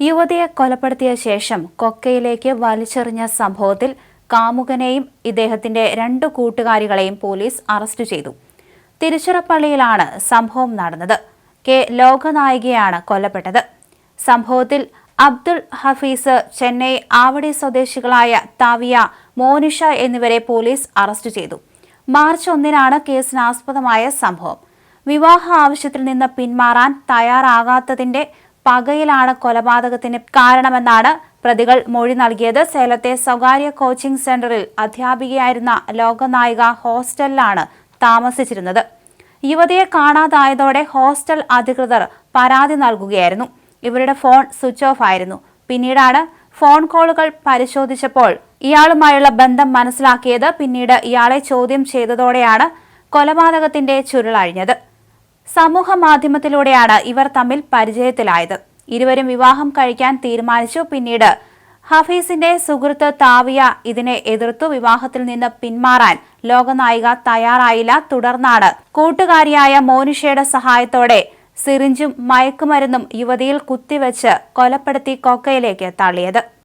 യുവതിയെ കൊലപ്പെടുത്തിയ ശേഷം കൊക്കയിലേക്ക് വലിച്ചെറിഞ്ഞ സംഭവത്തിൽ കാമുകനെയും ഇദ്ദേഹത്തിന്റെ രണ്ടു കൂട്ടുകാരികളെയും പോലീസ് അറസ്റ്റ് ചെയ്തു. തിരുച്ചിറപ്പള്ളിയിലാണ് സംഭവം നടന്നത്. കെ. ലോകനായികയാണ് കൊല്ലപ്പെട്ടത്. സംഭവത്തിൽ അബ്ദുൾ ഹഫീസ് ചെന്നൈ ആവടി സ്വദേശികളായ താവിയ മോനിഷ എന്നിവരെ പോലീസ് അറസ്റ്റ് ചെയ്തു. മാർച്ച് ഒന്നിനാണ് കേസിനാസ്പദമായ സംഭവം. വിവാഹ ആവശ്യത്തിൽ നിന്ന് പിന്മാറാൻ തയ്യാറാകാത്തതിന്റെ പകയിലാണ് കൊലപാതകത്തിന് കാരണമെന്നാണ് പ്രതികൾ മൊഴി നൽകിയത്. സേലത്തെ സ്വകാര്യ കോച്ചിംഗ് സെന്ററിൽ അധ്യാപികയായിരുന്ന ലോകനായിക ഹോസ്റ്റലിലാണ് താമസിച്ചിരുന്നത്. യുവതിയെ കാണാതായതോടെ ഹോസ്റ്റൽ അധികൃതർ പരാതി നൽകുകയായിരുന്നു. ഇവരുടെ ഫോൺ സ്വിച്ച് ഓഫ് ആയിരുന്നു. പിന്നീടാണ് ഫോൺ കോളുകൾ പരിശോധിച്ചപ്പോൾ ഇയാളുമായുള്ള ബന്ധം മനസ്സിലാക്കിയത്. പിന്നീട് ഇയാളെ ചോദ്യം ചെയ്തതോടെയാണ് കൊലപാതകത്തിന്റെ ചുരുളഴിഞ്ഞത്. സമൂഹ മാധ്യമത്തിലൂടെയാണ് ഇവർ തമ്മിൽ പരിചയത്തിലായത്. ഇരുവരും വിവാഹം കഴിക്കാൻ തീരുമാനിച്ചു പിന്നീട്. ഹഫീസിന്റെ സുഹൃത്ത് താവിയ ഇതിനെ എതിർത്തു വിവാഹത്തിൽ നിന്ന് പിന്മാറാൻ ലോകനായിക തയ്യാറായില്ല. തുടർന്നാണ് കൂട്ടുകാരിയായ മോനിഷയുടെ സഹായത്തോടെ സിറിഞ്ചും മയക്കുമരുന്നും യുവതിയിൽ കുത്തിവെച്ച് കൊലപ്പെടുത്തി കൊക്കയിലേക്ക് തള്ളിയത്.